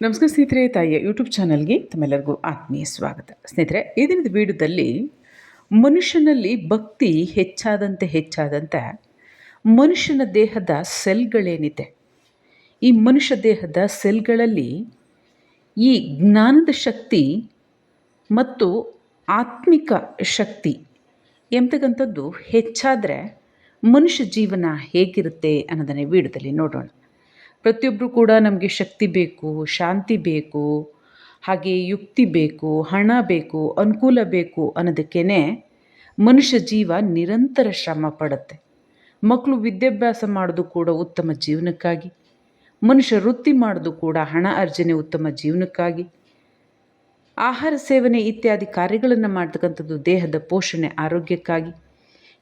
ನಮಸ್ಕಾರ ಸ್ನೇಹಿತರೆ, ತಾಯಿಯ ಯೂಟ್ಯೂಬ್ ಚಾನಲ್ಗೆ ತಮ್ಮೆಲ್ಲರಿಗೂ ಆತ್ಮೀಯ ಸ್ವಾಗತ. ಸ್ನೇಹಿತರೆ ಈ ದಿನದ ವಿಡಿಯೋದಲ್ಲಿ ಮನುಷ್ಯನಲ್ಲಿ ಭಕ್ತಿ ಹೆಚ್ಚಾದಂತೆ ಹೆಚ್ಚಾದಂತೆ ಮನುಷ್ಯನ ದೇಹದ ಸೆಲ್ಗಳೇನಿದೆ? ಈ ಮನುಷ್ಯ ದೇಹದ ಸೆಲ್ಗಳಲ್ಲಿ ಈ ಜ್ಞಾನದ ಶಕ್ತಿ ಮತ್ತು ಆತ್ಮಿಕ ಶಕ್ತಿ ಎಂತಕ್ಕಂಥದ್ದು ಹೆಚ್ಚಾದರೆ ಮನುಷ್ಯ ಜೀವನ ಹೇಗಿರುತ್ತೆ ಅನ್ನೋದನ್ನೇ ವಿಡಿಯೋದಲ್ಲಿ ನೋಡೋಣ. ಪ್ರತಿಯೊಬ್ಬರು ಕೂಡ ನಮಗೆ ಶಕ್ತಿ ಬೇಕು, ಶಾಂತಿ ಬೇಕು, ಹಾಗೆ ಯುಕ್ತಿ ಬೇಕು, ಹಣ ಬೇಕು, ಅನುಕೂಲ ಬೇಕು ಅನ್ನೋದಕ್ಕೇ ಮನುಷ್ಯ ಜೀವ ನಿರಂತರ ಶ್ರಮ ಪಡುತ್ತೆ. ಮಕ್ಕಳು ವಿದ್ಯಾಭ್ಯಾಸ ಮಾಡೋದು ಕೂಡ ಉತ್ತಮ ಜೀವನಕ್ಕಾಗಿ. ಮನುಷ್ಯ ವೃತ್ತಿ ಮಾಡೋದು ಕೂಡ ಹಣ ಅರ್ಜನೆ ಉತ್ತಮ ಜೀವನಕ್ಕಾಗಿ. ಆಹಾರ ಸೇವನೆ ಇತ್ಯಾದಿ ಕಾರ್ಯಗಳನ್ನು ಮಾಡ್ತಕ್ಕಂಥದ್ದು ದೇಹದ ಪೋಷಣೆ ಆರೋಗ್ಯಕ್ಕಾಗಿ.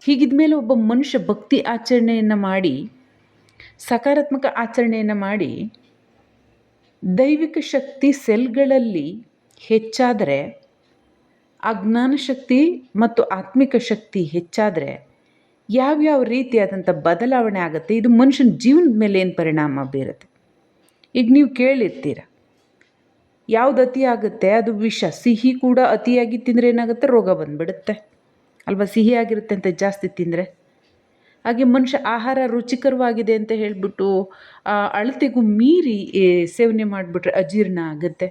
ಹೀಗಿದ ಮೇಲೆ ಒಬ್ಬ ಮನುಷ್ಯ ಭಕ್ತಿ ಆಚರಣೆಯನ್ನು ಮಾಡಿ ಸಕಾರಾತ್ಮಕ ಆಚರಣೆಯನ್ನು ಮಾಡಿ ದೈವಿಕ ಶಕ್ತಿ ಸೆಲ್ಗಳಲ್ಲಿ ಹೆಚ್ಚಾದರೆ, ಆ ಜ್ಞಾನಶಕ್ತಿ ಮತ್ತು ಆತ್ಮಿಕ ಶಕ್ತಿ ಹೆಚ್ಚಾದರೆ ಯಾವ್ಯಾವ ರೀತಿಯಾದಂಥ ಬದಲಾವಣೆ ಆಗುತ್ತೆ, ಇದು ಮನುಷ್ಯನ ಜೀವನದ ಮೇಲೆ ಏನು ಪರಿಣಾಮ ಬೀರುತ್ತೆ? ಈಗ ನೀವು ಕೇಳಿರ್ತೀರ, ಯಾವ್ದು ಅತಿ ಆಗುತ್ತೆ, ಅದು ವಿಷ, ಸಿಹಿ ಕೂಡ ಅತಿಯಾಗಿ ತಿಂದರೆ ಏನಾಗುತ್ತೆ, ರೋಗ ಬಂದುಬಿಡುತ್ತೆ. ಅಲ್ವಾ ಸಿಹಿಯಾಗಿರುತ್ತೆ ಅಂತ ಜಾಸ್ತಿ ತಿಂದರೆ? ಹಾಗೆ ಮನುಷ್ಯ ಆಹಾರ ರುಚಿಕರವಾಗಿದೆ ಅಂತ ಹೇಳಿಬಿಟ್ಟು ಅಳತೆಗೂ ಮೀರಿ ಸೇವನೆ ಮಾಡಿಬಿಟ್ರೆ ಅಜೀರ್ಣ ಆಗುತ್ತೆ.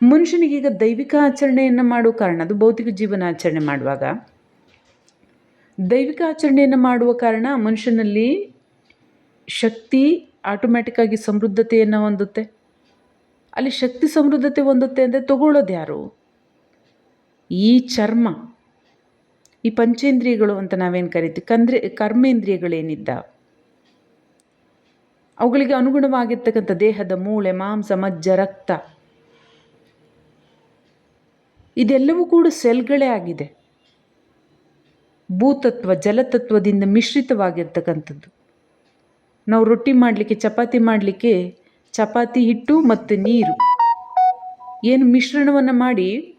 ಮನುಷ್ಯನಿಗೀಗ ದೈವಿಕ ಆಚರಣೆಯನ್ನು ಮಾಡುವ ಕಾರಣ, ಅದು ಭೌತಿಕ ಜೀವನ ಆಚರಣೆ ಮಾಡುವಾಗ. ದೈವಿಕ ಆಚರಣೆಯನ್ನು ಮಾಡುವ ಕಾರಣ ಮನುಷ್ಯನಲ್ಲಿ ಶಕ್ತಿ ಆಟೋಮ್ಯಾಟಿಕ್ಕಾಗಿ ಸಮೃದ್ಧತೆಯನ್ನು ಹೊಂದುತ್ತೆ. ಅಲ್ಲಿ ಶಕ್ತಿ ಸಮೃದ್ಧತೆ ಹೊಂದುತ್ತೆ ಅಂದರೆ ತಗೊಳ್ಳೋದು ಯಾರು? ಈ ಚರ್ಮ. ಈ ಪಂಚೇಂದ್ರಿಯಗಳು ಅಂತ ನಾವೇನು ಕರಿತೀವಿ? ಕಂದ್ರೆ, ಕರ್ಮೇಂದ್ರಿಯಗಳೇನಿದ್ದ? ಅವುಗಳಿಗೆ ಅನುಗುಣವಾಗಿರ್ತಕ್ಕಂಥ ದೇಹದ ಮೂಳೆ, ಮಾಂಸ, ಮಜ್ಜ, ರಕ್ತ. ಇದೆಲ್ಲವೂ ಕೂಡ ಸೆಲ್ಗಳೇ ಆಗಿದೆ. ಭೂತತ್ವ, ಜಲತತ್ವದಿಂದ ಮಿಶ್ರಿತವಾಗಿರ್ತಕ್ಕಂಥದ್ದು. ನಾವು ರೊಟ್ಟಿ ಮಾಡಲಿಕ್ಕೆ, ಚಪಾತಿ ಮಾಡಲಿಕ್ಕೆ ಚಪಾತಿ ಹಿಟ್ಟು ಮತ್ತು ನೀರು. ಏನು ಮಿಶ್ರಣವನ್ನು ಮಾಡಿ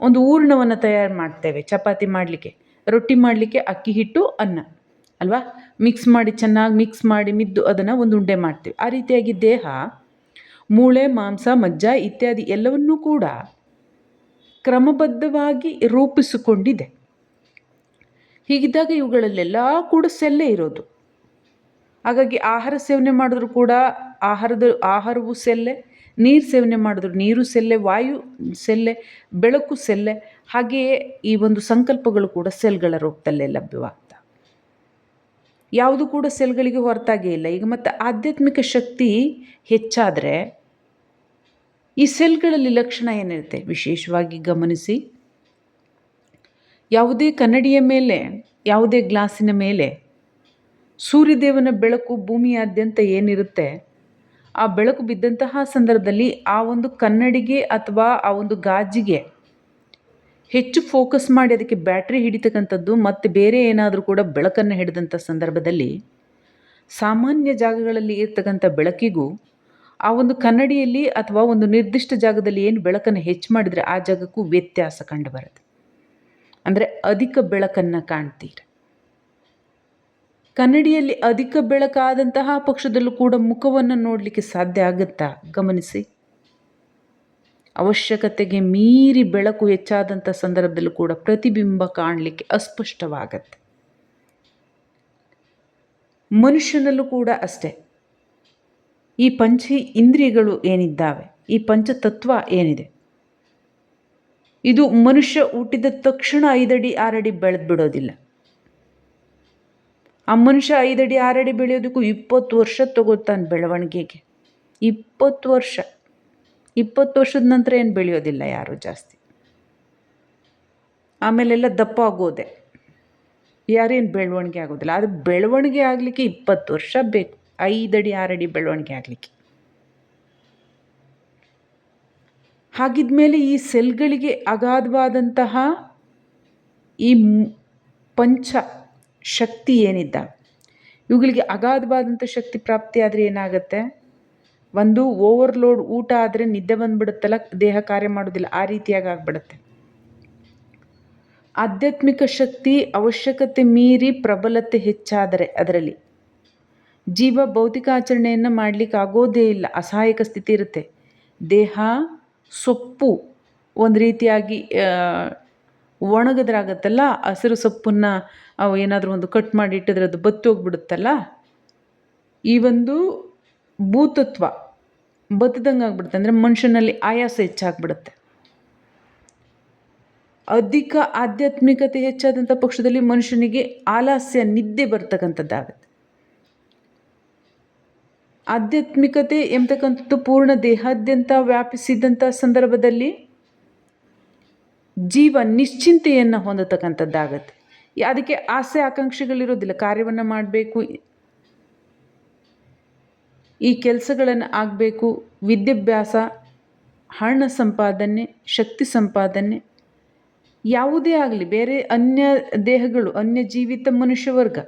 ಒಂದು ಹೂರ್ಣವನ್ನು ತಯಾರು ಮಾಡ್ತೇವೆ. ಚಪಾತಿ ಮಾಡಲಿಕ್ಕೆ. ರೊಟ್ಟಿ ಮಾಡಲಿಕ್ಕೆ ಅಕ್ಕಿ, ಹಿಟ್ಟು, ಅನ್ನ. ಅಲ್ವಾ? ಮಿಕ್ಸ್ ಮಾಡಿ, ಚೆನ್ನಾಗಿ ಮಿಕ್ಸ್ ಮಾಡಿ, ಮಿದ್ದು ಅದನ್ನು ಒಂದು ಉಂಡೆ ಮಾಡ್ತೀವಿ. ಆ ರೀತಿಯಾಗಿ ದೇಹ, ಮೂಳೆ, ಮಾಂಸ, ಮಜ್ಜ ಇತ್ಯಾದಿ ಎಲ್ಲವನ್ನೂ ಕೂಡ ಕ್ರಮಬದ್ಧವಾಗಿ ರೂಪಿಸಿಕೊಂಡಿದೆ. ಹೀಗಿದ್ದಾಗ ಇವುಗಳಲ್ಲೆಲ್ಲ ಕೂಡ ಸೆಲ್ಲೇ ಇರೋದು. ಹಾಗಾಗಿ ಆಹಾರ ಸೇವನೆ ಮಾಡಿದ್ರು ಕೂಡ ಆಹಾರದ, ಆಹಾರವು ಸೆಲ್ಲೆ. ನೀರು ಸೇವನೆ ಮಾಡಿದ್ರು. ನೀರು ಸೆಲ್ಲೆ, ವಾಯು ಸೆಲ್ಲೆ, ಬೆಳಕು ಸೆಲ್ಲೆ, ಹಾಗೆಯೇ ಈ ಒಂದು ಸಂಕಲ್ಪಗಳು ಕೂಡ ಸೆಲ್ಗಳ ರೂಪದಲ್ಲೇ ಲಭ್ಯವಾಗ್ತವೆ ಯಾವುದು ಕೂಡ ಸೆಲ್ಗಳಿಗೆ ಹೊರತಾಗೇ ಇಲ್ಲ. ಈಗ ಮತ್ತು ಆಧ್ಯಾತ್ಮಿಕ ಶಕ್ತಿ ಹೆಚ್ಚಾದರೆ ಈ ಸೆಲ್ಗಳಲ್ಲಿ ಲಕ್ಷಣ ಏನಿರುತ್ತೆ? ವಿಶೇಷವಾಗಿ ಗಮನಿಸಿ. ಯಾವುದೇ ಕನ್ನಡಿಯ ಮೇಲೆ, ಯಾವುದೇ ಗ್ಲಾಸಿನ ಮೇಲೆ ಸೂರ್ಯದೇವನ ಬೆಳಕು ಭೂಮಿಯಾದ್ಯಂತ ಏನಿರುತ್ತೆ? ಆ ಬೆಳಕು ಬಿದ್ದಂತಹ ಸಂದರ್ಭದಲ್ಲಿ ಆ ಒಂದು ಕನ್ನಡಿಗೆ ಅಥವಾ ಆ ಒಂದು ಗಾಜಿಗೆ ಹೆಚ್ಚು ಫೋಕಸ್ ಮಾಡಿ ಅದಕ್ಕೆ ಬ್ಯಾಟ್ರಿ ಹಿಡಿತಕ್ಕಂಥದ್ದು ಮತ್ತು ಬೇರೆ ಏನಾದರೂ ಕೂಡ ಬೆಳಕನ್ನು ಹಿಡಿದಂಥ ಸಂದರ್ಭದಲ್ಲಿ ಸಾಮಾನ್ಯ ಜಾಗಗಳಲ್ಲಿ ಇರ್ತಕ್ಕಂಥ ಬೆಳಕಿಗೂ ಆ ಒಂದು ಕನ್ನಡಿಯಲ್ಲಿ ಅಥವಾ ಒಂದು ನಿರ್ದಿಷ್ಟ ಜಾಗದಲ್ಲಿ ಏನು ಬೆಳಕನ್ನು ಹೆಚ್ಚು ಮಾಡಿದರೆ ಆ ಜಾಗಕ್ಕೂ ವ್ಯತ್ಯಾಸ ಕಂಡುಬರುತ್ತೆ ಅಂದರೆ ಅಧಿಕ ಬೆಳಕನ್ನು ಕಾಣ್ತೀರ. ಕನ್ನಡಿಯಲ್ಲಿ ಅಧಿಕ ಬೆಳಕಾದಂತಹ ಪಕ್ಷದಲ್ಲೂ ಕೂಡ ಮುಖವನ್ನು ನೋಡಲಿಕ್ಕೆ ಸಾಧ್ಯ ಆಗುತ್ತಾ? ಗಮನಿಸಿ. ಅವಶ್ಯಕತೆಗೆ ಮೀರಿ ಬೆಳಕು ಹೆಚ್ಚಾದಂಥ ಸಂದರ್ಭದಲ್ಲೂ ಕೂಡ ಪ್ರತಿಬಿಂಬ ಕಾಣಲಿಕ್ಕೆ ಅಸ್ಪಷ್ಟವಾಗತ್ತೆ. ಮನುಷ್ಯನಲ್ಲೂ ಕೂಡ ಅಷ್ಟೇ. ಈ ಪಂಚ ಇಂದ್ರಿಯಗಳು ಏನಿದ್ದಾವೆ? ಈ ಪಂಚತತ್ವ ಏನಿದೆ? ಇದು ಮನುಷ್ಯ ಹುಟ್ಟಿದ ತಕ್ಷಣ ಐದಡಿ, ಆರಡಿ ಬೆಳೆದು ಬಿಡೋದಿಲ್ಲ. ಆ ಮನುಷ್ಯ ಐದಡಿ ಆರಡಿ ಬೆಳೆಯೋದಕ್ಕೂ ಇಪ್ಪತ್ತು ವರ್ಷ ತಗೋತಾನೆ ಬೆಳವಣಿಗೆಗೆ. ಇಪ್ಪತ್ತು ವರ್ಷ. ಇಪ್ಪತ್ತು ವರ್ಷದ ನಂತರ ಏನು ಬೆಳೆಯೋದಿಲ್ಲ ಯಾರು ಜಾಸ್ತಿ. ಆಮೇಲೆಲ್ಲ ದಪ್ಪ ಆಗೋದೆ. ಯಾರೇನು ಬೆಳವಣಿಗೆ ಆಗೋದಿಲ್ಲ. ಅದು ಬೆಳವಣಿಗೆ ಆಗಲಿಕ್ಕೆ ಇಪ್ಪತ್ತು ವರ್ಷ ಬೇಕು. ಐದಡಿ ಆರಡಿ ಬೆಳವಣಿಗೆ ಆಗಲಿಕ್ಕೆ. ಹಾಗಿದ್ಮೇಲೆ ಈ ಸೆಲ್ಗಳಿಗೆ ಅಗಾಧವಾದಂತಹ ಈ ಪಂಚ ಶಕ್ತಿ ಏನಿದ್ದ? ಇವುಗಳಿಗೆ ಅಗಾಧವಾದಂಥ ಶಕ್ತಿ ಪ್ರಾಪ್ತಿ ಆದರೆ ಏನಾಗುತ್ತೆ? ಒಂದು ಓವರ್ಲೋಡ್ ಊಟ ಆದರೆ ನಿದ್ದೆ ಬಂದ್ಬಿಡುತ್ತಲ್ಲ, ದೇಹ ಕಾರ್ಯ ಮಾಡೋದಿಲ್ಲ, ಆ ರೀತಿಯಾಗಿ ಆಗ್ಬಿಡುತ್ತೆ. ಆಧ್ಯಾತ್ಮಿಕ ಶಕ್ತಿ ಅವಶ್ಯಕತೆ ಮೀರಿ ಪ್ರಬಲತೆ ಹೆಚ್ಚಾದರೆ ಅದರಲ್ಲಿ. ಜೀವ ಭೌತಿಕ ಆಚರಣೆಯನ್ನು ಮಾಡಲಿಕ್ಕೆ ಆಗೋದೇ ಇಲ್ಲ, ಅಸಹಾಯಕ ಸ್ಥಿತಿ ಇರುತ್ತೆ. ದೇಹ ಸೊಪ್ಪು ಒಂದು ರೀತಿಯಾಗಿ ಒಣಗಿದ್ರಾಗತ್ತಲ್ಲ, ಹಸಿರು ಸೊಪ್ಪನ್ನು ಅವು ಏನಾದರೂ ಒಂದು ಕಟ್ ಮಾಡಿ ಇಟ್ಟಿದ್ರೆ ಅದು ಬತ್ತಿ ಹೋಗ್ಬಿಡುತ್ತಲ್ಲ ಈ ಒಂದು ಭೂತತ್ವ ಬತ್ತದಂಗೆ ಆಗ್ಬಿಡುತ್ತೆ. ಅಂದರೆ ಮನುಷ್ಯನಲ್ಲಿ ಆಯಾಸ ಹೆಚ್ಚಾಗ್ಬಿಡುತ್ತೆ. ಅಧಿಕ ಆಧ್ಯಾತ್ಮಿಕತೆ ಹೆಚ್ಚಾದಂಥ ಪಕ್ಷದಲ್ಲಿ ಮನುಷ್ಯನಿಗೆ ಆಲಸ್ಯ ನಿದ್ದೆ ಬರ್ತಕ್ಕಂಥದ್ದಾಗುತ್ತೆ. ಆಧ್ಯಾತ್ಮಿಕತೆ ಎಂಬತಕ್ಕಂಥದ್ದು ಪೂರ್ಣ ದೇಹಾದ್ಯಂತ ವ್ಯಾಪಿಸಿದಂಥ ಸಂದರ್ಭದಲ್ಲಿ ಜೀವ ನಿಶ್ಚಿಂತೆಯನ್ನು ಹೊಂದತಕ್ಕಂಥದ್ದಾಗತ್ತೆ. ಅದಕ್ಕೆ ಆಸೆ ಆಕಾಂಕ್ಷೆಗಳಿರೋದಿಲ್ಲ. ಕಾರ್ಯವನ್ನು ಮಾಡಬೇಕು. ಈ ಕೆಲಸಗಳನ್ನು ಆಗಬೇಕು. ವಿದ್ಯಾಭ್ಯಾಸ, ಹಣ ಸಂಪಾದನೆ, ಶಕ್ತಿ ಸಂಪಾದನೆ ಯಾವುದೇ ಆಗಲಿ, ಬೇರೆ ಅನ್ಯ ದೇಹಗಳು, ಅನ್ಯ ಜೀವಿತ ಮನುಷ್ಯ ವರ್ಗ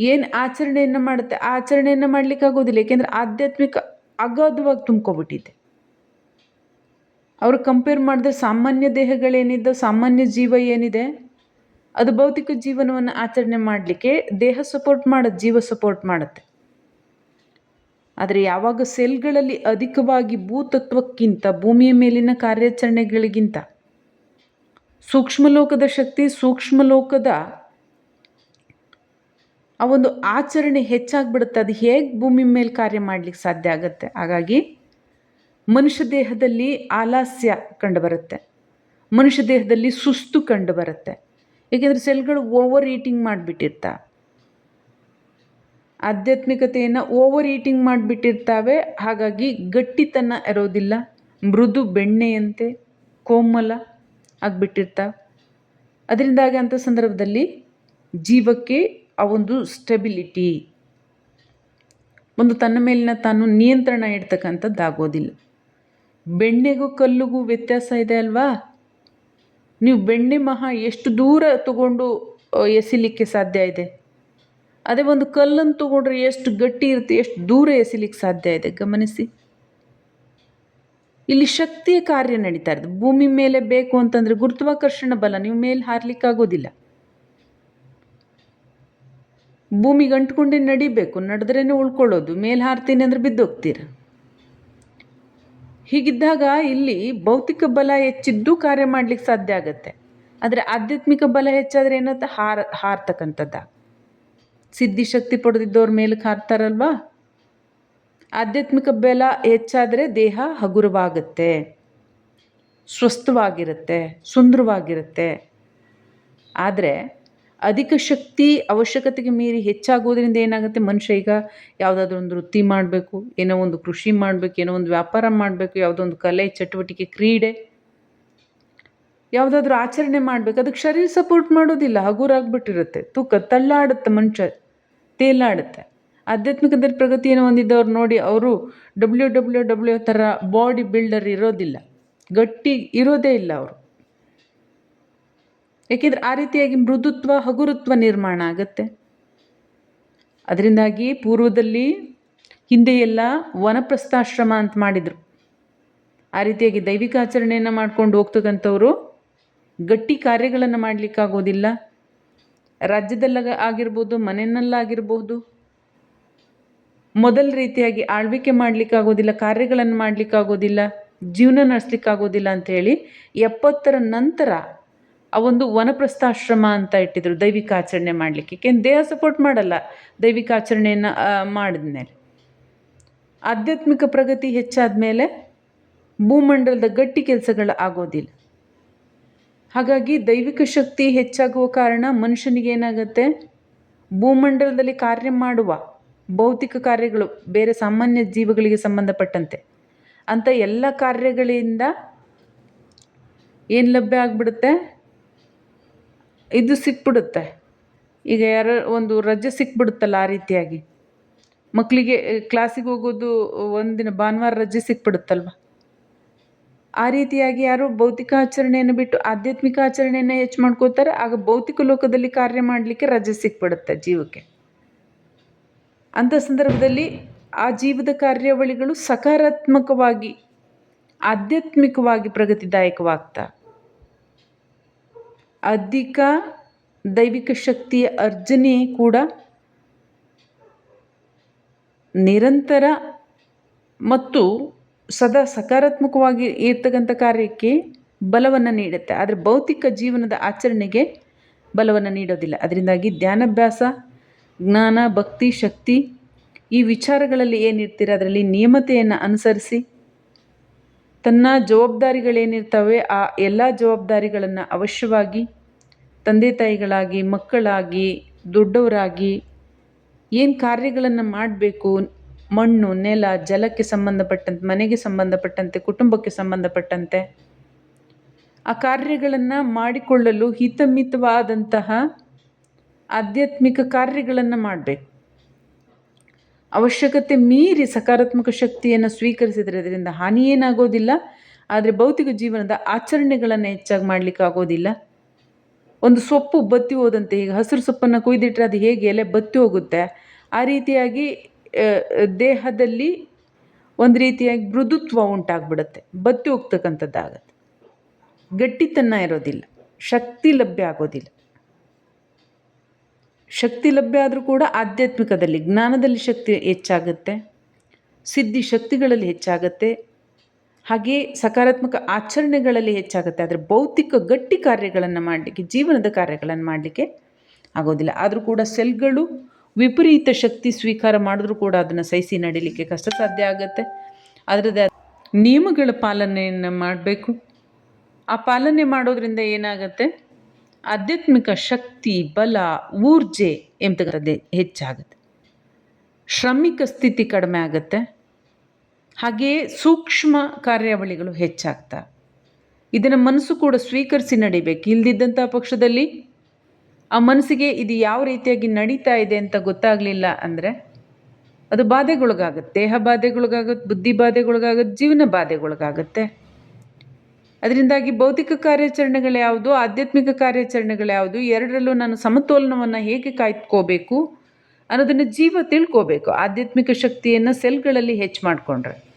ಏನು ಆಚರಣೆಯನ್ನು ಮಾಡುತ್ತೆ? ಆ ಆಚರಣೆಯನ್ನು ಮಾಡಲಿಕ್ಕಾಗೋದಿಲ್ಲ. ಏಕೆಂದರೆ ಆಧ್ಯಾತ್ಮಿಕ ಅಗಾಧವಾಗಿ ತುಂಬ್ಕೊಬಿಟ್ಟಿದೆ ಅವರು ಕಂಪೇರ್ ಮಾಡಿದ್ರೆ ಸಾಮಾನ್ಯ ದೇಹಗಳೇನಿದೆ ಸಾಮಾನ್ಯ ಜೀವ ಏನಿದೆ, ಅದು ಭೌತಿಕ ಜೀವನವನ್ನು ಆಚರಣೆ ಮಾಡಲಿಕ್ಕೆ ದೇಹ ಸಪೋರ್ಟ್ ಮಾಡೋದು, ಜೀವ ಸಪೋರ್ಟ್ ಮಾಡುತ್ತೆ. ಆದರೆ ಯಾವಾಗ ಸೆಲ್ಗಳಲ್ಲಿ ಅಧಿಕವಾಗಿ ಭೂತತ್ವಕ್ಕಿಂತ, ಭೂಮಿಯ ಮೇಲಿನ ಕಾರ್ಯಾಚರಣೆಗಳಿಗಿಂತ, ಸೂಕ್ಷ್ಮ ಲೋಕದ ಶಕ್ತಿ, ಸೂಕ್ಷ್ಮ ಲೋಕದ ಆ ಒಂದು ಆಚರಣೆ ಹೆಚ್ಚಾಗ್ಬಿಡುತ್ತೆ, ಅದು ಹೇಗೆ ಭೂಮಿ ಮೇಲೆ ಕಾರ್ಯ ಮಾಡಲಿಕ್ಕೆ ಸಾಧ್ಯ ಆಗುತ್ತೆ. ಹಾಗಾಗಿ ಮನುಷ್ಯ ದೇಹದಲ್ಲಿ ಆಲಾಸ್ಯ ಕಂಡುಬರುತ್ತೆ. ಮನುಷ್ಯ ದೇಹದಲ್ಲಿ ಸುಸ್ತು ಕಂಡುಬರುತ್ತೆ. ಏಕೆಂದರೆ ಸೆಲ್ಗಳು ಓವರ್ ಈಟಿಂಗ್ ಮಾಡಿಬಿಟ್ಟಿರ್ತಾ. ಆಧ್ಯಾತ್ಮಿಕತೆಯನ್ನು ಓವರ್ ಈಟಿಂಗ್ ಮಾಡಿಬಿಟ್ಟಿರ್ತಾವೆ. ಹಾಗಾಗಿ ಗಟ್ಟಿತನ ಇರೋದಿಲ್ಲ. ಮೃದು ಬೆಣ್ಣೆಯಂತೆ ಕೋಮಲ ಆಗಿಬಿಟ್ಟಿರ್ತಾವೆ ಅದರಿಂದಾಗಿ ಅಂಥ ಸಂದರ್ಭದಲ್ಲಿ ಜೀವಕ್ಕೆ ಆ ಒಂದು ಸ್ಟೆಬಿಲಿಟಿ. ಒಂದು ತನ್ನ ಮೇಲಿನ ತಾನು ನಿಯಂತ್ರಣ ಇಡ್ತಕ್ಕಂಥದ್ದಾಗೋದಿಲ್ಲ. ಬೆಣ್ಣೆಗೂ ಕಲ್ಲುಗೂ ವ್ಯತ್ಯಾಸ ಇದೆ ಅಲ್ವಾ? ನೀವು ಬೆಣ್ಣೆ ಮಹಾ ಎಷ್ಟು ದೂರ ತಗೊಂಡು ಎಸಿಲಿಕ್ಕೆ ಸಾಧ್ಯ ಇದೆ? ಅದೇ ಒಂದು ಕಲ್ಲನ್ನು ತಗೊಂಡ್ರೆ ಎಷ್ಟು ಗಟ್ಟಿ ಇರುತ್ತೆ, ಎಷ್ಟು ದೂರ ಎಸಿಲಿಕ್ಕೆ ಸಾಧ್ಯ ಇದೆ? ಗಮನಿಸಿ. ಇಲ್ಲಿ ಶಕ್ತಿಯ ಕಾರ್ಯ ನಡೀತಾ ಇರೋದು. ಭೂಮಿ ಮೇಲೆ ಬೇಕು ಅಂತಂದರೆ ಗುರುತ್ವಾಕರ್ಷಣ ಬಲ, ನೀವು ಮೇಲೆ ಹಾರ್ಲಿಕ್ಕಾಗೋದಿಲ್ಲ. ಭೂಮಿಗೆ ಅಂಟ್ಕೊಂಡೇ ನಡಿಬೇಕು. ನಡೆದ್ರೇ ಉಳ್ಕೊಳ್ಳೋದು. ಮೇಲೆ ಹಾರ್ತೀನಿ ಅಂದರೆ ಬಿದ್ದೋಗ್ತೀರ? ಹೀಗಿದ್ದಾಗ ಇಲ್ಲಿ ಭೌತಿಕ ಬಲ ಹೆಚ್ಚಿದ್ದು ಕಾರ್ಯ ಮಾಡ್ಲಿಕ್ಕೆ ಸಾಧ್ಯ ಆಗುತ್ತೆ. ಆದರೆ ಆಧ್ಯಾತ್ಮಿಕ ಬಲ ಹೆಚ್ಚಾದರೆ ಏನಂತ? ಹಾರ, ಹಾರ್ತಕ್ಕಂಥದ್ದ. ಸಿದ್ಧಿಶಕ್ತಿ ಪಡೆದಿದ್ದವ್ರ ಮೇಲಕ್ಕೆ ಹಾರ್ತಾರಲ್ವಾ? ಆಧ್ಯಾತ್ಮಿಕ ಬಲ ಹೆಚ್ಚಾದರೆ ದೇಹ ಹಗುರವಾಗುತ್ತೆ, ಸ್ವಸ್ಥವಾಗಿರುತ್ತೆ, ಸುಂದರವಾಗಿರುತ್ತೆ. ಆದರೆ ಅಧಿಕ ಶಕ್ತಿ ಅವಶ್ಯಕತೆಗೆ ಮೀರಿ ಹೆಚ್ಚಾಗೋದ್ರಿಂದ ಏನಾಗುತ್ತೆ ಮನುಷ್ಯ ಈಗ ಯಾವುದಾದ್ರೂ ಒಂದು ವೃತ್ತಿ ಮಾಡಬೇಕು, ಏನೋ ಒಂದು ಕೃಷಿ ಮಾಡಬೇಕು, ಏನೋ ಒಂದು ವ್ಯಾಪಾರ ಮಾಡಬೇಕು, ಯಾವುದೋ ಒಂದು ಕಲೆ, ಚಟುವಟಿಕೆ, ಕ್ರೀಡೆ, ಯಾವುದಾದ್ರೂ ಆಚರಣೆ ಮಾಡಬೇಕು, ಅದಕ್ಕೆ ಶರೀರ ಸಪೋರ್ಟ್ ಮಾಡೋದಿಲ್ಲ, ಹಗುರಾಗ್ಬಿಟ್ಟಿರುತ್ತೆ, ತೂಕ ತಳ್ಳಾಡುತ್ತೆ ಮನುಷ್ಯ, ತೇಲಾಡುತ್ತೆ. ಆಧ್ಯಾತ್ಮಿಕದಲ್ಲಿ ಪ್ರಗತಿಯನ್ನು ಹೊಂದಿದ್ದವ್ರು ನೋಡಿ, ಅವರು ಡಬ್ಲ್ಯೂ ಡಬ್ಲ್ಯೂ ಡಬ್ಲ್ಯೂ ಥರ ಬಾಡಿ ಬಿಲ್ಡರ್ ಇರೋದಿಲ್ಲ, ಗಟ್ಟಿ ಇರೋದೇ ಇಲ್ಲ ಅವರು. ಏಕೆಂದರೆ ಆ ರೀತಿಯಾಗಿ ಮೃದುತ್ವ, ಹಗುರುತ್ವ ನಿರ್ಮಾಣ ಆಗುತ್ತೆ. ಅದರಿಂದಾಗಿ ಪೂರ್ವದಲ್ಲಿ ಹಿಂದೆ ಎಲ್ಲ ವನಪ್ರಸ್ಥಾಶ್ರಮ ಅಂತ ಮಾಡಿದರು. ಆ ರೀತಿಯಾಗಿ ದೈವಿಕ ಆಚರಣೆಯನ್ನು ಮಾಡ್ಕೊಂಡು ಹೋಗ್ತಕ್ಕಂಥವ್ರು ಗಟ್ಟಿ ಕಾರ್ಯಗಳನ್ನು ಮಾಡಲಿಕ್ಕಾಗೋದಿಲ್ಲ. ರಾಜ್ಯದಲ್ಲ ಆಗಿರ್ಬೋದು ಮನೆಯಲ್ಲಾಗಿರ್ಬೋದು ಮೊದಲ ರೀತಿಯಾಗಿ ಆಳ್ವಿಕೆ ಮಾಡಲಿಕ್ಕಾಗೋದಿಲ್ಲ, ಕಾರ್ಯಗಳನ್ನು ಮಾಡಲಿಕ್ಕಾಗೋದಿಲ್ಲ, ಜೀವನ ನಡೆಸ್ಲಿಕ್ಕಾಗೋದಿಲ್ಲ ಅಂಥೇಳಿ ಎಪ್ಪತ್ತರ ನಂತರ ಆ ಒಂದು ವನಪ್ರಸ್ಥಾಶ್ರಮ ಅಂತ ಇಟ್ಟಿದ್ರು ದೈವಿಕ ಆಚರಣೆ ಮಾಡಲಿಕ್ಕೆ. ಏಕೆಂದ್ರೆ ದೇಹ ಸಪೋರ್ಟ್ ಮಾಡಲ್ಲ, ದೈವಿಕ ಆಚರಣೆಯನ್ನು ಮಾಡಿದ್ಮೇಲೆ. ಆಧ್ಯಾತ್ಮಿಕ ಪ್ರಗತಿ ಹೆಚ್ಚಾದ ಮೇಲೆ ಭೂಮಂಡಲದ ಗಟ್ಟಿ ಕೆಲಸಗಳು ಆಗೋದಿಲ್ಲ. ಹಾಗಾಗಿ ದೈವಿಕ ಶಕ್ತಿ ಹೆಚ್ಚಾಗುವ ಕಾರಣ ಮನುಷ್ಯನಿಗೆ ಏನಾಗುತ್ತೆ? ಭೂಮಂಡಲದಲ್ಲಿ ಕಾರ್ಯ ಮಾಡುವ ಭೌತಿಕ ಕಾರ್ಯಗಳು ಬೇರೆ ಸಾಮಾನ್ಯ ಜೀವಗಳಿಗೆ ಸಂಬಂಧಪಟ್ಟಂತೆ. ಅಂಥ ಎಲ್ಲ ಕಾರ್ಯಗಳಿಂದ ಏನು ಲಭ್ಯ ಆಗಿಬಿಡುತ್ತೆ? ಇದು ಸಿಕ್ಬಿಡುತ್ತೆ. ಈಗ ಯಾರೋ ಒಂದು ರಜೆ ಸಿಕ್ಬಿಡುತ್ತಲ್ಲ ಆ ರೀತಿಯಾಗಿ. ಮಕ್ಕಳಿಗೆ ಕ್ಲಾಸಿಗೆ ಹೋಗೋದು ಒಂದಿನ ಭಾನುವಾರ ರಜೆ ಸಿಕ್ಬಿಡುತ್ತಲ್ವ? ಆ ರೀತಿಯಾಗಿ ಯಾರು ಭೌತಿಕ ಆಚರಣೆಯನ್ನು ಬಿಟ್ಟು ಆಧ್ಯಾತ್ಮಿಕ ಆಚರಣೆಯನ್ನು ಹೆಚ್ಚು ಮಾಡ್ಕೋತಾರೆ. ಆಗ ಭೌತಿಕ ಲೋಕದಲ್ಲಿ ಕಾರ್ಯ ಮಾಡಲಿಕ್ಕೆ ರಜೆ ಸಿಕ್ಬಿಡುತ್ತೆ ಜೀವಕ್ಕೆ. ಅಂಥ ಸಂದರ್ಭದಲ್ಲಿ ಆ ಜೀವದ ಕಾರ್ಯಾವಳಿಗಳು ಸಕಾರಾತ್ಮಕವಾಗಿ, ಆಧ್ಯಾತ್ಮಿಕವಾಗಿ ಪ್ರಗತಿದಾಯಕವಾಗ್ತಾ ಅಧಿಕ ದೈವಿಕ ಶಕ್ತಿಯ ಅರ್ಜನೆ ಕೂಡ ನಿರಂತರ ಮತ್ತು ಸದಾ ಸಕಾರಾತ್ಮಕವಾಗಿ ಇರ್ತಕ್ಕಂಥ ಕಾರ್ಯಕ್ಕೆ ಬಲವನ್ನು ನೀಡುತ್ತೆ. ಆದರೆ ಭೌತಿಕ ಜೀವನದ ಆಚರಣೆಗೆ ಬಲವನ್ನು ನೀಡೋದಿಲ್ಲ. ಅದರಿಂದಾಗಿ ಧ್ಯಾನಾಭ್ಯಾಸ, ಜ್ಞಾನ, ಭಕ್ತಿ, ಶಕ್ತಿ ಈ ವಿಚಾರಗಳಲ್ಲಿ ಏನಿರ್ತೀರ ಅದರಲ್ಲಿ ನಿಯಮತೆಯನ್ನು ಅನುಸರಿಸಿ ತನ್ನ ಜವಾಬ್ದಾರಿಗಳೇನಿರ್ತವೆ ಆ ಎಲ್ಲ ಜವಾಬ್ದಾರಿಗಳನ್ನು ಅವಶ್ಯವಾಗಿ ತಂದೆ ತಾಯಿಗಳಾಗಿ, ಮಕ್ಕಳಾಗಿ, ದೊಡ್ಡವರಾಗಿ ಏನು ಕಾರ್ಯಗಳನ್ನು ಮಾಡಬೇಕು? ಮಣ್ಣು, ನೆಲ, ಜಲಕ್ಕೆ ಸಂಬಂಧಪಟ್ಟಂತೆ, ಮನೆಗೆ ಸಂಬಂಧಪಟ್ಟಂತೆ, ಕುಟುಂಬಕ್ಕೆ ಸಂಬಂಧಪಟ್ಟಂತೆ ಆ ಕಾರ್ಯಗಳನ್ನು ಮಾಡಿಕೊಳ್ಳಲು ಹಿತಮಿತವಾದಂತಹ ಆಧ್ಯಾತ್ಮಿಕ ಕಾರ್ಯಗಳನ್ನು ಮಾಡಬೇಕು. ಅವಶ್ಯಕತೆ ಮೀರಿ ಸಕಾರಾತ್ಮಕ ಶಕ್ತಿಯನ್ನು ಸ್ವೀಕರಿಸಿದರೆ ಅದರಿಂದ ಹಾನಿ ಏನಾಗೋದಿಲ್ಲ. ಆದರೆ ಭೌತಿಕ ಜೀವನದ ಆಚರಣೆಗಳನ್ನು ಹೆಚ್ಚಾಗಿ ಮಾಡಲಿಕ್ಕೆ ಆಗೋದಿಲ್ಲ. ಒಂದು ಸೊಪ್ಪು ಬತ್ತಿ ಹೋದಂತೆ ಈಗ ಹಸಿರು ಸೊಪ್ಪನ್ನು ಕುಯ್ದಿಟ್ಟರೆ ಅದು ಹೇಗೆ ಎಲೆ ಬತ್ತಿ ಹೋಗುತ್ತೆ? ಆ ರೀತಿಯಾಗಿ ದೇಹದಲ್ಲಿ ಒಂದು ರೀತಿಯಾಗಿ ಮೃದುತ್ವ ಉಂಟಾಗ್ಬಿಡುತ್ತೆ. ಬತ್ತಿ ಹೋಗ್ತಕ್ಕಂಥದ್ದಾಗತ್ತೆ. ಗಟ್ಟಿತನ ಇರೋದಿಲ್ಲ. ಶಕ್ತಿ ಲಭ್ಯ ಆಗೋದಿಲ್ಲ. ಶಕ್ತಿ ಲಭ್ಯ ಆದರೂ ಕೂಡ ಆಧ್ಯಾತ್ಮಿಕದಲ್ಲಿ, ಜ್ಞಾನದಲ್ಲಿ ಶಕ್ತಿ ಹೆಚ್ಚಾಗುತ್ತೆ, ಸಿದ್ಧಿ ಶಕ್ತಿಗಳಲ್ಲಿ ಹೆಚ್ಚಾಗುತ್ತೆ ಹಾಗೆಯೇ ಸಕಾರಾತ್ಮಕ ಆಚರಣೆಗಳಲ್ಲಿ ಹೆಚ್ಚಾಗುತ್ತೆ. ಆದರೆ ಭೌತಿಕ ಗಟ್ಟಿ ಕಾರ್ಯಗಳನ್ನು ಮಾಡಲಿಕ್ಕೆ, ಜೀವನದ ಕಾರ್ಯಗಳನ್ನು ಮಾಡಲಿಕ್ಕೆ ಆಗೋದಿಲ್ಲ. ಆದರೂ ಕೂಡ ಸೆಲ್ಗಳು ವಿಪರೀತ ಶಕ್ತಿ ಸ್ವೀಕಾರ ಮಾಡಿದ್ರೂ ಕೂಡ ಅದನ್ನು ಸಹಿಸಿ ನಡೀಲಿಕ್ಕೆ ಕಷ್ಟ ಸಾಧ್ಯ ಆಗುತ್ತೆ. ಅದರದೇ ನಿಯಮಗಳ ಪಾಲನೆಯನ್ನು ಮಾಡಬೇಕು. ಆ ಪಾಲನೆ ಮಾಡೋದ್ರಿಂದ ಏನಾಗುತ್ತೆ? ಆಧ್ಯಾತ್ಮಿಕ ಶಕ್ತಿ, ಬಲ, ಊರ್ಜೆ ಎಂಬತಕ್ಕಂಥದ್ದು ಹೆಚ್ಚಾಗುತ್ತೆ. ಶ್ರಮಿಕ ಸ್ಥಿತಿ ಕಡಿಮೆ ಆಗುತ್ತೆ. ಹಾಗೆಯೇ ಸೂಕ್ಷ್ಮ ಕಾರ್ಯಾವಳಿಗಳು ಹೆಚ್ಚಾಗ್ತಾ. ಇದನ್ನು ಮನಸ್ಸು ಕೂಡ ಸ್ವೀಕರಿಸಿ ನಡಿಬೇಕು. ಇಲ್ದಿದ್ದಂಥ ಪಕ್ಷದಲ್ಲಿ ಆ ಮನಸ್ಸಿಗೆ ಇದು ಯಾವ ರೀತಿಯಾಗಿ ನಡೀತಾ ಇದೆ ಅಂತ ಗೊತ್ತಾಗಲಿಲ್ಲ ಅಂದರೆ ಅದು ಬಾಧೆಗೊಳಗಾಗುತ್ತೆ. ದೇಹ ಬಾಧೆಗೊಳಗಾಗುತ್ತೆ, ಬುದ್ಧಿ ಬಾಧೆಗೊಳಗಾಗುತ್ತೆ, ಜೀವನ ಬಾಧೆಗೊಳಗಾಗುತ್ತೆ. ಅದರಿಂದಾಗಿ ಭೌತಿಕ ಕಾರ್ಯಾಚರಣೆಗಳು ಯಾವುದು, ಆಧ್ಯಾತ್ಮಿಕ ಕಾರ್ಯಾಚರಣೆಗಳು ಯಾವುದು, ಎರಡರಲ್ಲೂ ನಾನು ಸಮತೋಲನವನ್ನು ಹೇಗೆ ಕಾಯ್ದುಕೋಬೇಕು ಅನ್ನೋದನ್ನು ಜೀವ ತಿಳ್ಕೋಬೇಕು. ಆಧ್ಯಾತ್ಮಿಕ ಶಕ್ತಿಯನ್ನು ಸೆಲ್ಗಳಲ್ಲಿ ಹೆಚ್ಚು ಮಾಡಿಕೊಂಡ್ರೆ.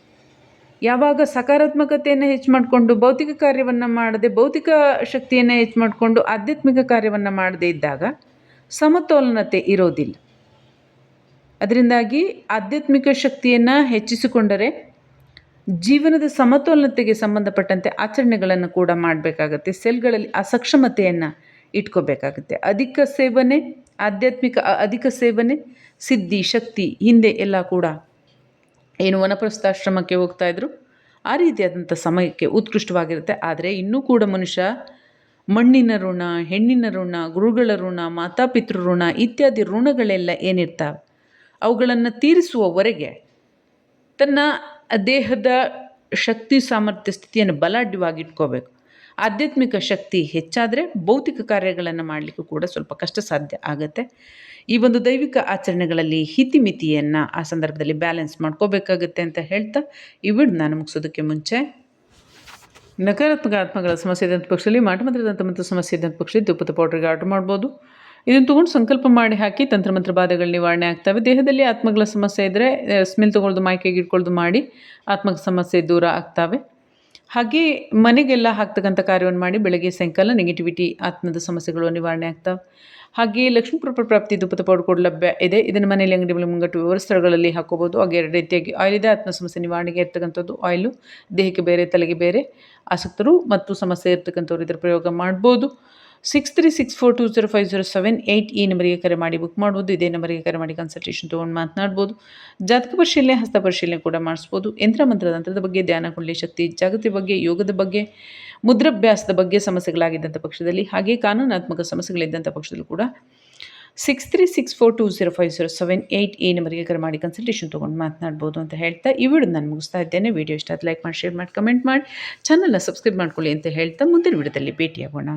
ಯಾವಾಗ ಸಕಾರಾತ್ಮಕತೆಯನ್ನು ಹೆಚ್ಚು ಮಾಡಿಕೊಂಡು ಭೌತಿಕ ಕಾರ್ಯವನ್ನು ಮಾಡದೆ ಭೌತಿಕ ಶಕ್ತಿಯನ್ನು ಹೆಚ್ಚು ಮಾಡಿಕೊಂಡು ಆಧ್ಯಾತ್ಮಿಕ ಕಾರ್ಯವನ್ನು ಮಾಡದೇ ಇದ್ದಾಗ ಸಮತೋಲನತೆ ಇರೋದಿಲ್ಲ. ಅದರಿಂದಾಗಿ ಆಧ್ಯಾತ್ಮಿಕ ಶಕ್ತಿಯನ್ನು ಹೆಚ್ಚಿಸಿಕೊಂಡರೆ ಜೀವನದ ಸಮತೋಲನತೆಗೆ ಸಂಬಂಧಪಟ್ಟಂತೆ ಆಚರಣೆಗಳನ್ನು ಕೂಡ ಮಾಡಬೇಕಾಗತ್ತೆ. ಸೆಲ್ಗಳಲ್ಲಿ ಅಸಕ್ಷಮತೆಯನ್ನು ಇಟ್ಕೋಬೇಕಾಗುತ್ತೆ. ಅಧಿಕ ಸೇವನೆ, ಆಧ್ಯಾತ್ಮಿಕ ಅಧಿಕ ಸೇವನೆ, ಸಿದ್ಧಿ, ಶಕ್ತಿ ಹಿಂದೆ ಎಲ್ಲ ಕೂಡ ಏನು ವನಪ್ರಸ್ಥಾಶ್ರಮಕ್ಕೆ ಹೋಗ್ತಾಯಿದ್ರು ಆ ರೀತಿಯಾದಂಥ ಸಮಯಕ್ಕೆ ಉತ್ಕೃಷ್ಟವಾಗಿರುತ್ತೆ. ಆದರೆ ಇನ್ನೂ ಕೂಡ ಮನುಷ್ಯ ಮಣ್ಣಿನ ಋಣ, ಹೆಣ್ಣಿನ ಋಣ, ಗುರುಗಳ ಋಣ, ಮಾತಾಪಿತೃ ಋಣ ಇತ್ಯಾದಿ ಋಣಗಳೆಲ್ಲ ಏನಿರ್ತಾವೆ? ಅವುಗಳನ್ನು ತೀರಿಸುವವರೆಗೆ ತನ್ನ ದೇಹದ ಶಕ್ತಿ ಸಾಮರ್ಥ್ಯ ಸ್ಥಿತಿಯನ್ನು ಬಲಾಢ್ಯವಾಗಿಟ್ಕೋಬೇಕು. ಆಧ್ಯಾತ್ಮಿಕ ಶಕ್ತಿ ಹೆಚ್ಚಾದರೆ ಭೌತಿಕ ಕಾರ್ಯಗಳನ್ನು ಮಾಡಲಿಕ್ಕೂ ಕೂಡ ಸ್ವಲ್ಪ ಕಷ್ಟ ಸಾಧ್ಯ ಆಗುತ್ತೆ. ಈ ಒಂದು ದೈವಿಕ ಆಚರಣೆಗಳಲ್ಲಿ ಹಿತಿಮಿತಿಯನ್ನು ಆ ಸಂದರ್ಭದಲ್ಲಿ ಬ್ಯಾಲೆನ್ಸ್ ಮಾಡ್ಕೋಬೇಕಾಗುತ್ತೆ ಅಂತ ಹೇಳ್ತಾ ಈ ವಿಡಿಯೋ ನಾನು ಮುಗಿಸೋದಕ್ಕೆ ಮುಂಚೆ. ನಕಾರಾತ್ಮಕ ಆತ್ಮಗಳ ಸಮಸ್ಯೆ ಇದ್ದಂಥ ಪಕ್ಷದಲ್ಲಿ ಮಾಟಮಂತ್ರದಂಥ ಮತ್ತು ಸಮಸ್ಯೆ ಇದ್ದಂಥ ಪಕ್ಷದಲ್ಲಿ ತುಪ್ಪದ ಪೌಡ್ರಿಗೆ ಆರ್ಡರ್ ಮಾಡ್ಬೋದು. ಇದನ್ನು ತೊಗೊಂಡು ಸಂಕಲ್ಪ ಮಾಡಿ ಹಾಕಿ ತಂತ್ರಮಂತ್ರ ಬಾಧೆಗಳು ನಿವಾರಣೆ ಆಗ್ತವೆ. ದೇಹದಲ್ಲಿ ಆತ್ಮಗಳ ಸಮಸ್ಯೆ ಇದ್ದರೆ ಸ್ಮೆಲ್ ತೊಗೊಳ್ದು ಮೈಕೈಗೆ ಇಟ್ಕೊಳ್ದು ಮಾಡಿ ಆತ್ಮಕ ಸಮಸ್ಯೆ ದೂರ ಆಗ್ತವೆ. ಹಾಗೆ ಮನೆಗೆಲ್ಲ ಹಾಕ್ತಕ್ಕಂಥ ಕಾರ್ಯವನ್ನು ಮಾಡಿ ಬೆಳಗ್ಗೆ, ಸಾಯಂಕಾಲ ನೆಗೆಟಿವಿಟಿ ಆತ್ಮದ ಸಮಸ್ಯೆಗಳು ನಿವಾರಣೆ ಆಗ್ತವೆ. ಹಾಗೆ ಲಕ್ಷ್ಮೀ ಪ್ರಪ ಪ್ರಾಪ್ತಿ ಪೌಡರ್ ಕೂಡ ಲಭ್ಯ ಇದೆ. ಇದನ್ನು ಮನೆಯಲ್ಲಿ ಅಂಗಡಿ ಮುಂಗಟ್ಟು ವಿವರ ಸ್ಥಳಗಳಲ್ಲಿ ಹಾಕೋಬೋದು ಹಾಗೆ ಎರಡು ರೀತಿಯಾಗಿ ಆಯಿಲ್ ಇದೆ. ಆತ್ಮ ಸಮಸ್ಯೆ ನಿವಾರಣೆಗೆ ಇರ್ತಕ್ಕಂಥದ್ದು ಆಯಿಲು ದೇಹಕ್ಕೆ ಬೇರೆ, ತಲೆಗೆ ಬೇರೆ ಆಸಕ್ತರು ಮತ್ತು ಸಮಸ್ಯೆ ಇರ್ತಕ್ಕಂಥವ್ರು ಇದರ ಪ್ರಯೋಗ ಮಾಡ್ಬೋದು. Six three six four two zero five zero seven eight ಈ ನಂಬರಿಗೆ ಕರೆ ಮಾಡಿ ಬುಕ್ ಮಾಡ್ಬೋದು. ಇದೇ ನಂಬರಿಗೆ ಕರೆ ಮಾಡಿ ಕನ್ಸಲ್ಟೇಷನ್ ತೊಗೊಂಡು ಮಾತನಾಡ್ಬೋದು. ಜಾತಕ ಪರಿಶೀಲನೆ, ಹಸ್ತ ಪರಿಶೀಲನೆ ಕೂಡ ಮಾಡಿಸ್ಬೋದು. ಯಂತ್ರ ಮಂತ್ರ ತಂತ್ರದ ಬಗ್ಗೆ, ಧ್ಯಾನ, ಕುಂಡಲಿ, ಶಕ್ತಿ, ಜಾಗೃತಿ ಬಗ್ಗೆ, ಯೋಗದ ಬಗ್ಗೆ, ಮುದ್ರಾಭ್ಯಾಸದ ಬಗ್ಗೆ ಸಮಸ್ಯೆಗಳಾಗಿದ್ದಂಥ ಪಕ್ಷದಲ್ಲಿ ಹಾಗೆ ಕಾನೂನಾತ್ಮಕ ಸಮಸ್ಯೆಗಳಿದ್ದಂಥ ಪಕ್ಷದಲ್ಲೂ ಕೂಡ six three six four two zero five zero seven eight ಈ ನಂಬರಿಗೆ ಕರೆ ಮಾಡಿ ಕನ್ಸಲ್ಟೇಷನ್ ತೊಗೊಂಡು ಮಾತನಾಡ್ಬೋದು ಅಂತ ಹೇಳ್ತಾ ಈ ವಿಡಿಯೋ ನಾನು ಮುಗಿಸ್ತಾ ಇದ್ದೇನೆ. ವಿಡಿಯೋ ಇಷ್ಟ ಲೈಕ್ ಮಾಡಿ ಶೇರ್ ಮಾಡಿ ಕಮೆಂಟ್ ಮಾಡಿ. ಚಾನಲ್ನ ಸಬ್ಸ್ಕ್ರೈಬ್ ಮಾಡ್ಕೊಳ್ಳಿ ಅಂತ ಹೇಳ್ತಾ ಮುಂದಿನ ವಿಡಿಯೋದಲ್ಲಿ ಭೇಟಿಯಾಗೋಣ.